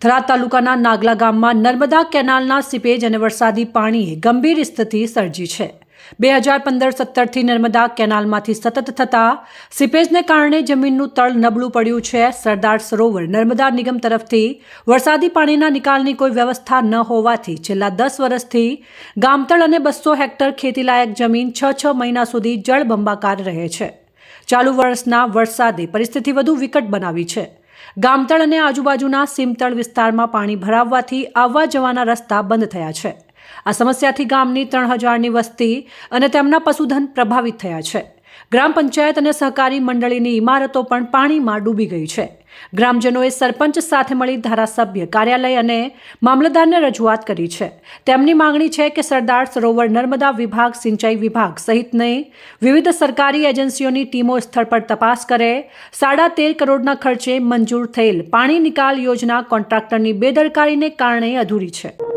થરાદ તાલુકાના નાગલા ગામમાં નર્મદા કેનાલના સીપેજ અને વરસાદી પાણીએ ગંભીર સ્થિતિ સર્જી છે. બે હજાર પંદર સત્તરથી નર્મદા કેનાલમાંથી સતત થતા સીપેજને કારણે જમીનનું તળ નબળું પડ્યું છે. સરદાર સરોવર નર્મદા નિગમ તરફથી વરસાદી પાણીના નિકાલની કોઈ વ્યવસ્થા ન હોવાથી છેલ્લા દસ વર્ષથી ગામતળ અને બસો હેક્ટર ખેતીલાયક જમીન છ છ મહિના સુધી જળબંબાકાર રહે છે. ચાલુ વર્ષના વરસાદે પરિસ્થિતિ વધુ વિકટ બનાવી છે. ગામતળ અને આજુબાજુના સીમતળ વિસ્તારમાં પાણી ભરાવવાથી આવવા જવાના રસ્તા બંધ થયા છે. આ સમસ્યાથી ગામની ત્રણ હજારની વસ્તી અને તેમના પશુધન પ્રભાવિત થયા છે. ગ્રામ પંચાયત અને સહકારી મંડળીની ઇમારતો પણ પાણીમાં ડૂબી ગઈ છે. ગ્રામજનોએ સરપંચ સાથે મળી ધારાસભ્ય કાર્યાલય અને મામલતદારને રજૂઆત કરી છે. તેમની માંગણી છે કે સરદાર સરોવર નર્મદા વિભાગ, સિંચાઈ વિભાગ સહિતની વિવિધ સરકારી એજન્સીઓની ટીમો સ્થળ પર તપાસ કરે. સાડા તેર કરોડના ખર્ચે મંજૂર થયેલ પાણી નિકાલ યોજના કોન્ટ્રાક્ટરની બેદરકારીને કારણે અધૂરી છે.